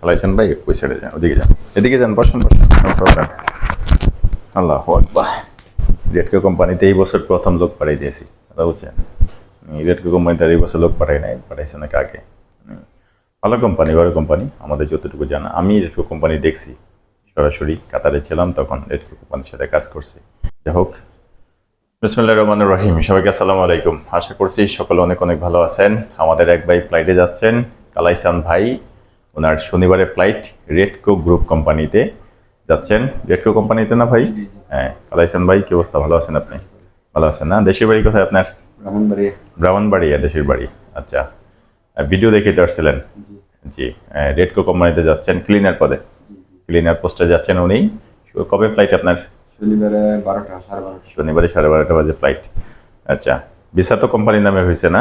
কালাইসান ভাই, ওই সাইডে যান, ওদিকে যান। এদিকে যান, বসেন বসেন। আল্লাহ আকবার। কোম্পানিতে এই বছর প্রথম লোক পাঠাই দিয়েছি কথা বুঝছেন? রেডকো কোম্পানিতে এই বছর লোক পাঠাই নাই, পাঠাইছে আগে? হুম। ভালো কোম্পানি বড় কোম্পানি আমাদের যতটুকু জানা। আমি রেডকো কোম্পানি দেখছি। সরাসরি কাতারে ছিলাম, তখন রেডকো কোম্পানির সাথে কাজ করছি। যাই হোক, বিসমুল্লাহ রহমান রহিম। সবাইকে আসসালামু আলাইকুম। আশা করছি সকলে অনেক অনেক ভালো আছেন। আমাদের এক ভাই ফ্লাইটে যাচ্ছেন, কালাইসান ভাই। ওনার শনিবারের ফ্লাইট রেডকো গ্রুপ কোম্পানিতে যাচ্ছেন। রেডকো কোম্পানিতে না ভাই? হ্যাঁ কালাইসান ভাই? কি অবস্থা? ভালো আছেন আপনি? ভালো আছেন না? দেশের বাড়ি কোথায় আপনার? ব্রাহ্মণবাড়িয়া। ব্রাহ্মণবাড়িয়া দেশের বাড়ি। আচ্ছা। ভিডিও দেখে তো আসছিলেন। জি। রেডকো কোম্পানিতে যাচ্ছেন ক্লিনার পদে। ক্লিনার পোস্টে যাচ্ছেন উনি। কবে ফ্লাইট আপনার? শনিবারে বারোটা সাড়ে বারোটা। শনিবারে সাড়ে বারোটা বাজে ফ্লাইট আচ্ছা। ভিসা তো কোম্পানির নামে হয়েছে না?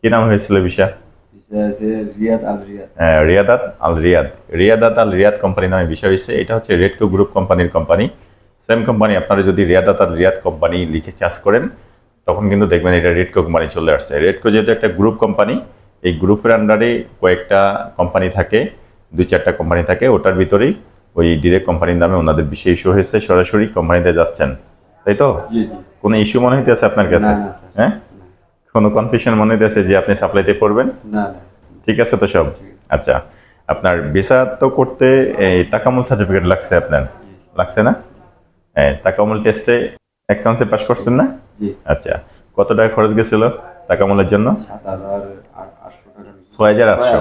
কি নাম হয়েছিল ভিসা? এটা আছে রিয়াদ আল রিয়াদ। আহ, Riyadat al Riyadh. Riyadat al Riyadh company নামে বিষয় হয়েছে। এটা হচ্ছে রেডকো গ্রুপ কোম্পানির কোম্পানি। সেম কোম্পানি আপনারা যদি রিয়াদাত আল রিয়াদ কোম্পানি লিখে চার্জ করেন তখন কিন্তু দেখবেন এটা রেডকো কোম্পানি চলে আসছে। রেডকো যেহেতু একটা গ্রুপ কোম্পানি এই গ্রুপের আন্ডারে কয়েকটা কোম্পানি থাকে দুই চারটা কোম্পানি থাকে ওটার ভিতরেই ওই ডিরেক্ট কোম্পানির নামে ওনাদের বিশেষ ইস্যু হয়েছে। সরাসরি কোম্পানিতে যাচ্ছেন। তাই তো? কোনো ইস্যু মনে হইতেছে আপনার কাছে। হ্যাঁ? কোনো কনফিউশন মনে হইতেছে যে আপনি সাপ্লাইতে পড়বেন? না। ঠিক আছে তো সব? আচ্ছা আপনার ভিসা তো করতে এই টাকামূল সার্টিফিকেট লাগছে আপনার? লাগছে না? হ্যাঁ টাকামূল টেস্টে এক চান্সে পাস করছেন না? আচ্ছা কত টাকা খরচ গেছিল টাকামূলের জন্য? ছয় হাজার আটশো।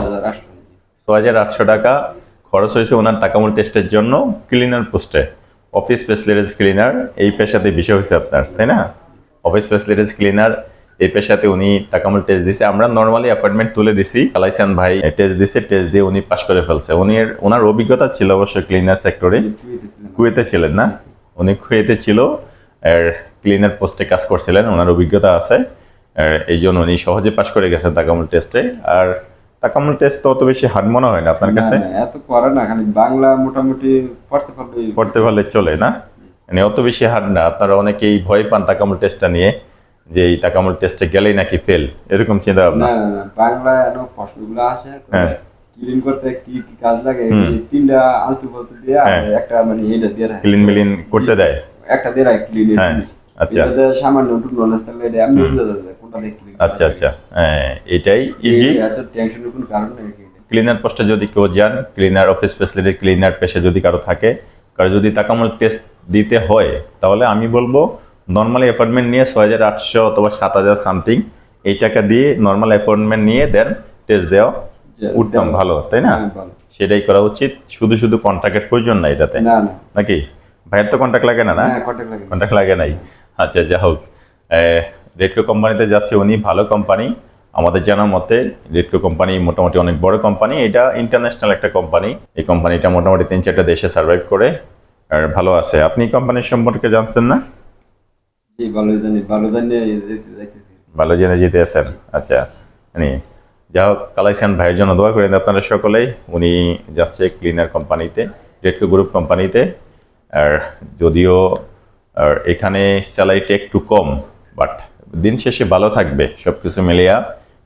ছয় হাজার আটশো টাকা খরচ হয়েছে ওনার টাকামূল টেস্টের জন্য ক্লিনার পোস্টে অফিস ফেসিলিটিস ক্লিনার এই পেশাতে বিষয় হয়েছে আপনার তাই না? অফিস ফেসিলিটিস ক্লিনার এই পেশাতে উনি টাকামূল টেস্ট দিছে। আমরা নর্মালি অ্যাপয়েন্টমেন্ট তুলে দিছি। কালাইসান ভাই টেস্ট দিছে টেস্ট দিয়ে উনি পাশ করে ফেলছে। উনি ওনার অভিজ্ঞতা ছিল অবশ্যই ক্লিনার সেক্টরে কুয়েতে ছিলেন না? উনি কুয়েতে ছিল আর ক্লিনার পোস্টে কাজ করছিলেন ওনার অভিজ্ঞতা আছে। আর এই জন্য উনি সহজে পাশ করে গেছেন তাকামুল টেস্টে আর তাকামুল টেস্ট তো অত বেশি হার্ড মনে হয় না আপনার কাছে? এত করে না খালি বাংলা মোটামুটি পড়তে পারলে পড়তে পারলে চলে না? মানে অত বেশি হার্ড না। আপনারা অনেকেই ভয় পান তাকামুল টেস্টটা নিয়ে। যে এই তাকামুল টেস্টে গেলেই নাকি ফেল এরকম চিন্তা ভাবনা না না না বাংলা প্রশ্নগুলো আসে। হ্যাঁ। ক্লিন করতে কি কি কাজ লাগে? তিনটা আলতু ফালতু দিয়ে হ্যাঁ। একটা মানে এইটা দিয়ে রাখে। ক্লিন মিলিন করতে দেয়? একটা দিয়ে রাখে ক্লিন হ্যাঁ, আচ্ছা। সামান্য একটু নলেজ থাকলে এটা এমনি বুঝা যাবে কোনটা দিয়ে আচ্ছা আচ্ছা। হ্যাঁ। এটাই ইজি এত টেনশনের কোনো কারণ নেই ক্লিনার পোস্টে যদি কেউ যান ক্লিনার অফিস ফেসিলিটি ক্লিনার পেশে যদি কারও থাকে কারও যদি তাকামূল টেস্ট দিতে হয় তাহলে আমি বলব নর্মালি অ্যাপয়েন্টমেন্ট নিয়ে ছয় হাজার আটশো অথবা সাত হাজার সামথিং এই টাকা দিয়ে নর্মাল অ্যাপয়েন্টমেন্ট নিয়ে দেন টেস্ট দেওয়া উত্তম ভালো তাই না? হ্যাঁ, সেটাই করা উচিত। শুধু শুধু কন্ট্রাক্টের প্রয়োজন নাই এটাতে। নাকি? ভাইয়ের তো কন্ট্যাক্ট লাগে না না? কন্ট্রাক্ট লাগে নাই। আচ্ছা যা হোক। রেডকো কোম্পানিতে যাচ্ছে উনি ভালো কোম্পানি আমাদের জানা মতে রেডকো কোম্পানি মোটামুটি অনেক বড় কোম্পানি এটা ইন্টারন্যাশনাল একটা কোম্পানি এই কোম্পানিটা মোটামুটি তিন চারটা দেশে সার্ভাইভ করে। আর ভালো আছে। আপনি কোম্পানির সম্পর্কে জানছেন না? ভালো জানি যেতে আছেন? আচ্ছা মানে যা হোক কালাইসান ভাইয়ের জন্য দোয়া করেন আপনারা সকলেই। উনি যাচ্ছে ক্লিনার কোম্পানিতে রেডকো গ্রুপ কোম্পানিতে আর যদিও আর এখানে স্যালারিটা একটু কম বাট দিন শেষে ভালো থাকবে সব কিছু মিলিয়া।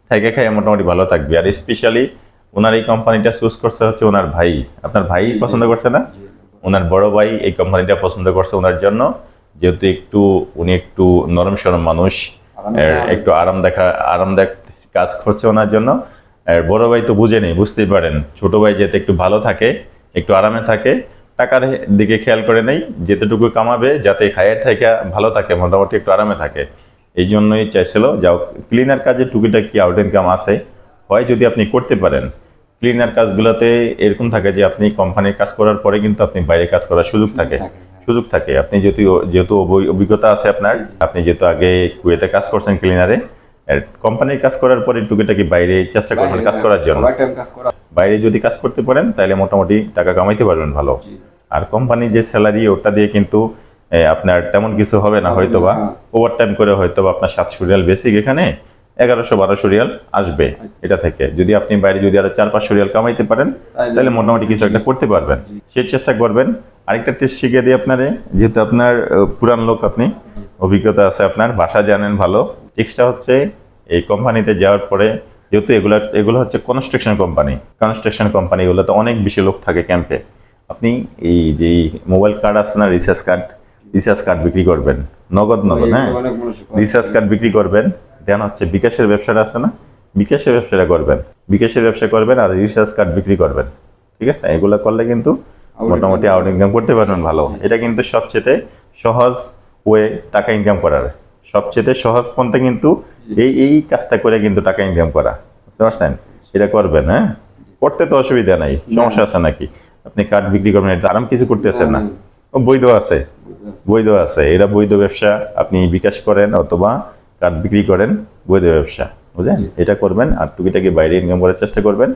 থেকে খাই মোটামুটি ভালো থাকবে। আর স্পেশালি ওনার এই কোম্পানিটা চুজ করছে হচ্ছে ওনার ভাই। আপনার ভাই পছন্দ করছে না? ওনার বড় ভাই এই কোম্পানিটা পছন্দ করছে ওনার জন্য। যেহেতু একটু উনি একটু নরম সরম মানুষ একটু আরাম দেখা আরামদায়ক কাজ করছে ওনার জন্য। আর বড় ভাই তো বুঝে নেই বুঝতেই পারেন। ছোট ভাই যাতে একটু ভালো থাকে একটু আরামে থাকে টাকার দিকে খেয়াল করে নেই যেতেটুকু কামাবে যাতে খায়ের থেকে ভালো থাকে মোটামুটি একটু আরামে থাকে। এই জন্যই চাইছিল যাও ক্লিনার কাজে টুকিটা কি আউট ইনকাম আছে। হয় যদি আপনি করতে পারেন। ক্লিনার কাজগুলোতে এরকম থাকে যে আপনি কোম্পানির কাজ করার পরে কিন্তু আপনি বাইরে কাজ করার সুযোগ থাকে। সুযোগ থাকে। আপনি যেহেতু যেহেতু অভিজ্ঞতা আছে আপনার আপনি যেহেতু আগে কুয়েতে কাজ করছেন ক্লিনারে কোম্পানির কাজ করার পরে টুকিটাকি বাইরে চেষ্টা করবেন কাজ করার জন্য। ওভার কাজ করা। বাইরে যদি কাজ করতে পারেন তাহলে মোটামুটি টাকা কামাইতে পারবেন ভালো। আর কোম্পানি যে স্যালারি ওটা দিয়ে কিন্তু আপনার তেমন কিছু হবে না হয়তো বা হ্যাঁ। ওভার টাইম করে হয়তো বা আপনার সাতশো রিয়াল বেসিক এখানে। এগারোশো বারোশো রিয়াল আসবে এটা থেকে। যদি আপনি বাইরে যদি আরও চার পাঁচশো রিয়াল কামাইতে পারেন তাহলে মোটামুটি কিছু একটা করতে পারবেন। সেই চেষ্টা করবেন। আরেকটা টেস্ট শিখিয়ে দিই আপনারে যেহেতু আপনার পুরান লোক আপনি অভিজ্ঞতা আছে আপনার ভাষা জানেন ভালো। টেক্সটটা হচ্ছে এই কোম্পানিতে যাওয়ার পরে যেহেতু এগুলো এগুলো হচ্ছে কনস্ট্রাকশন কোম্পানি কনস্ট্রাকশন কোম্পানি এগুলোতে অনেক বেশি লোক থাকে ক্যাম্পে আপনি এই যে মোবাইল কার্ড আছে না রিচার্জ কার্ড রিচার্জ কার্ড বিক্রি করবেন। নগদ নগদ হ্যাঁ। রিচার্জ কার্ড বিক্রি করবেন। দেন হচ্ছে বিকাশের ব্যবসাটা আছে না? বিকাশের ব্যবসাটা করবেন। বিকাশের ব্যবসা করবেন আর রিচার্জ কার্ড বিক্রি করবেন। ঠিক আছে? এগুলো করলে কিন্তু মোটামুটি আউট ইনকাম করতে পারবেন ভালো। এটা কিন্তু সবচেয়ে সহজ ওয়ে টাকা ইনকাম করার। সবচেয়ে সহজ পন্থা কিন্তু এই এই কাজটা করে কিন্তু টাকা ইনকাম করা। বুঝতে পারছেন? এটা করবেন হ্যাঁ? করতে তো অসুবিধা নাই সমস্যা আছে নাকি? আপনি কার্ড বিক্রি করবেন এটা আরাম কিছু করতেছেন না। ও বৈধ আছে। বৈধ আছে। এটা বৈধ ব্যবসা আপনি বিকাশ করেন অথবা কার্ড বিক্রি করেন বৈধ ব্যবসা বুঝলেন? এটা করবেন আর টুকিটাকি বাইরে ইনকাম করার চেষ্টা করবেন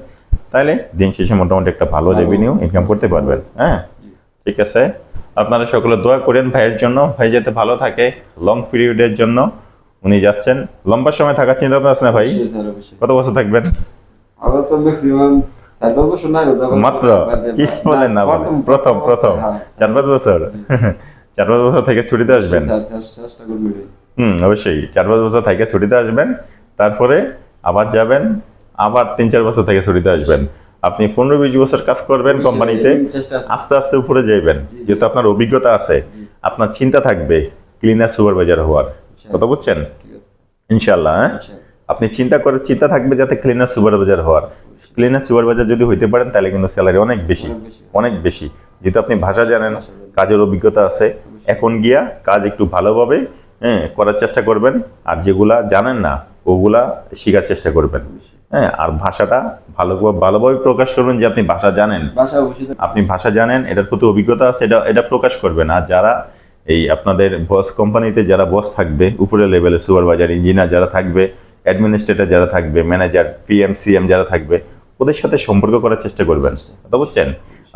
তাহলে দিন শেষে মোটামুটি একটা ভালো রেভিনিউ ইনকাম করতে পারবেন হ্যাঁ? ঠিক আছে? আপনারা সকলে দোয়া করেন ভাইয়ের জন্য ভাই যাতে ভালো থাকে লং পিরিয়ডের জন্য। উনি যাচ্ছেন লম্বা সময় থাকার চিন্তা ভাবনা আছে না ভাই। কত বছর থাকবেন। মাত্র? কি বলেন না বলেন। প্রথম প্রথম। চার পাঁচ বছর? চার পাঁচ বছর থেকে ছুটিতে আসবেন। হুম অবশ্যই। চার পাঁচ বছর থেকে ছুটিতে আসবেন তারপরে আবার যাবেন আবার তিন চার বছর থেকে ছুটিতে আসবেন। আপনি পনেরো বিশ বছর কাজ করবেন কোম্পানিতে। আস্তে আস্তে উপরে যাইবেন। যেহেতু আপনার অভিজ্ঞতা আছে আপনার চিন্তা থাকবে ক্লিনার সুপারভাইজার হওয়ার। কথা বুঝছেন? ইনশাল্লাহ হ্যাঁ? আপনি চিন্তা করে চিন্তা থাকবে যাতে ক্লিনার সুপারভাইজার হওয়ার। ক্লিনার সুপারভাইজার যদি হইতে পারেন তাহলে কিন্তু স্যালারি অনেক বেশি। অনেক বেশি। যেহেতু আপনি ভাষা জানেন কাজের অভিজ্ঞতা আছে এখন গিয়া কাজ একটু ভালোভাবে হ্যাঁ করার চেষ্টা করবেন। আর যেগুলা জানেন না ওগুলা শেখার চেষ্টা করবেন। হ্যাঁ আর ভাষাটা ভালো ভালোভাবে প্রকাশ করবেন যে আপনি ভাষা জানেন। আপনি ভাষা জানেন এটার প্রতি অভিজ্ঞতা আছে এটা এটা প্রকাশ করবেন। আর যারা এই আপনাদের বস কোম্পানিতে যারা বস থাকবে উপরের লেভেলের সুপারভাইজার ইঞ্জিনিয়ার যারা থাকবে অ্যাডমিনিস্ট্রেটর যারা থাকবে ম্যানেজার পিএম সিএম যারা থাকবে ওদের সাথে সম্পর্ক করার চেষ্টা করবেন। বুঝছেন?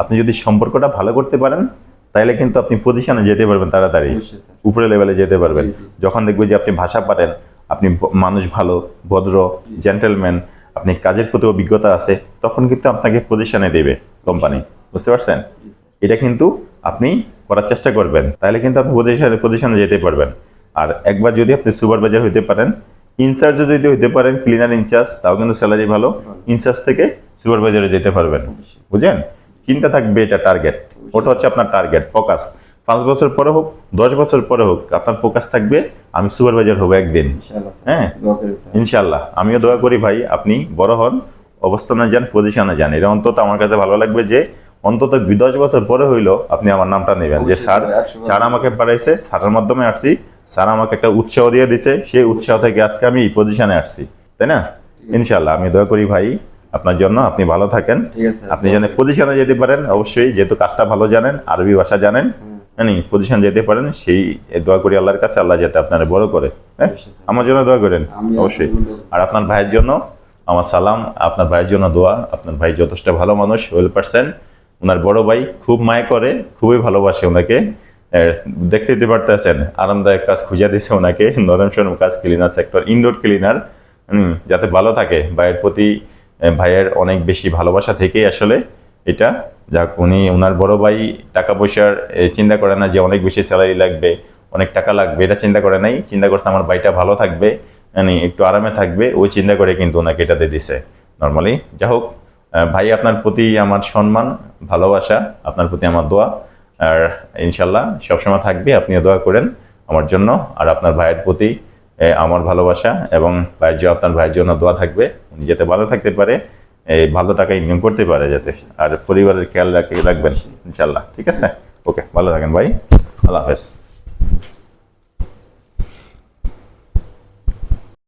আপনি যদি সম্পর্কটা ভালো করতে পারেন তাহলে কিন্তু আপনি পজিশনে যেতে পারবেন তাড়াতাড়ি। উপরে লেভেলে যেতে পারবেন। যখন দেখবে যে আপনি ভাষা পারেন আপনি মানুষ ভালো ভদ্র জেন্টেলম্যান আপনি কাজের প্রতি অভিজ্ঞতা আছে তখন কিন্তু আপনাকে পজিশনে দেবে কোম্পানি বুঝতে পারছেন? এটা কিন্তু আপনি করার চেষ্টা করবেন। তাহলে কিন্তু আপনি পজিশনে পজিশনে যেতে পারবেন। আর একবার যদি আপনি সুপারভাইজার হইতে পারেন ইনচার্জও যদি হইতে পারেন ক্লিনার ইনচার্জ তাও কিন্তু স্যালারি ভালো। ইনচার্জ থেকে সুপারভাইজারে যেতে পারবেন। বুঝলেন চিন্তা থাকবে এটা টার্গেট ওটা হচ্ছে আপনার টার্গেট ফোকাস পাঁচ বছর পরে হোক দশ বছর পরে হোক আপনার ফোকাস থাকবে আমি সুপারভাইজার হব একদিন। হ্যাঁ। ইনশাল্লাহ আমিও দোয়া করি ভাই আপনি বড় হন অবস্থানে যান পজিশনে যান। এটা অন্তত আমার কাছে ভালো লাগবে যে অন্তত দশ বছর পরে হইল আপনি আমার নামটা নেবেন যে স্যার। স্যার আমাকে পাঠাইছে স্যারের মাধ্যমে আসছি। স্যার আমাকে একটা উৎসাহ দিয়ে দিছে সেই উৎসাহ থেকে আজকে আমি এই পজিশনে আসছি। তাই না? ইনশাল্লাহ আমি দোয়া করি ভাই আপনার জন্য। আপনি ভালো থাকেন। আপনি যেন পজিশনে যেতে পারেন অবশ্যই যেহেতু কাজটা ভালো জানেন আরবি ভাষা জানেন জানি পজিশন যেতে পারেন সেই দোয়া করি আল্লাহর কাছে আল্লাহ যাতে আপনারা বড় করে হ্যাঁ? আমার জন্য দোয়া করেন অবশ্যই। আর আপনার ভাইয়ের জন্য আমার সালাম আপনার ভাইয়ের জন্য দোয়া। আপনার ভাই যথেষ্ট ভালো মানুষ ওয়েল পার্সেন ওনার বড় ভাই খুব মায় করে খুবই ভালোবাসে ওনাকে দেখতে দিতে পারতেছেন আরামদায়ক কাজ খুঁজে দিছে ওনাকে নরম সরম কাজ ক্লিনার সেক্টর ইনডোর ক্লিনার যাতে ভালো থাকে। ভাইয়ের প্রতি ভাইয়ের অনেক বেশি ভালোবাসা থেকেই আসলে এটা। যাক, উনি ওনার বড় ভাই টাকা পয়সার চিন্তা করে না যে অনেক বেশি স্যালারি লাগবে, অনেক টাকা লাগবে, এটা চিন্তা করে নাই। চিন্তা করছে আমার ভাইটা ভালো থাকবে মানে একটু আরামে থাকবে ওই চিন্তা করে কিন্তু ওনাকে এটাতে দিছে নর্মালি যা হোক ভাই আপনার প্রতি আমার সম্মান, ভালোবাসা, আপনার প্রতি আমার দোয়া। আর ইনশাল্লাহ সবসময় থাকবে, আপনিও দোয়া করেন আমার জন্য। আর আপনার ভাইয়ের প্রতি আমার ভালোবাসা এবং ভাইয়ের আপনার ভাইয়ের জন্য দোয়া থাকবে, উনি যাতে ভালো থাকতে পারে এই ভালো টাকা ইনকাম করতে পারে যাতে, আর পরিবারের খেয়াল রাখে, রাখবেন ইনশাল্লাহ ঠিক আছে? ওকে, ভালো থাকেন ভাই, আল্লাহ হাফেজ।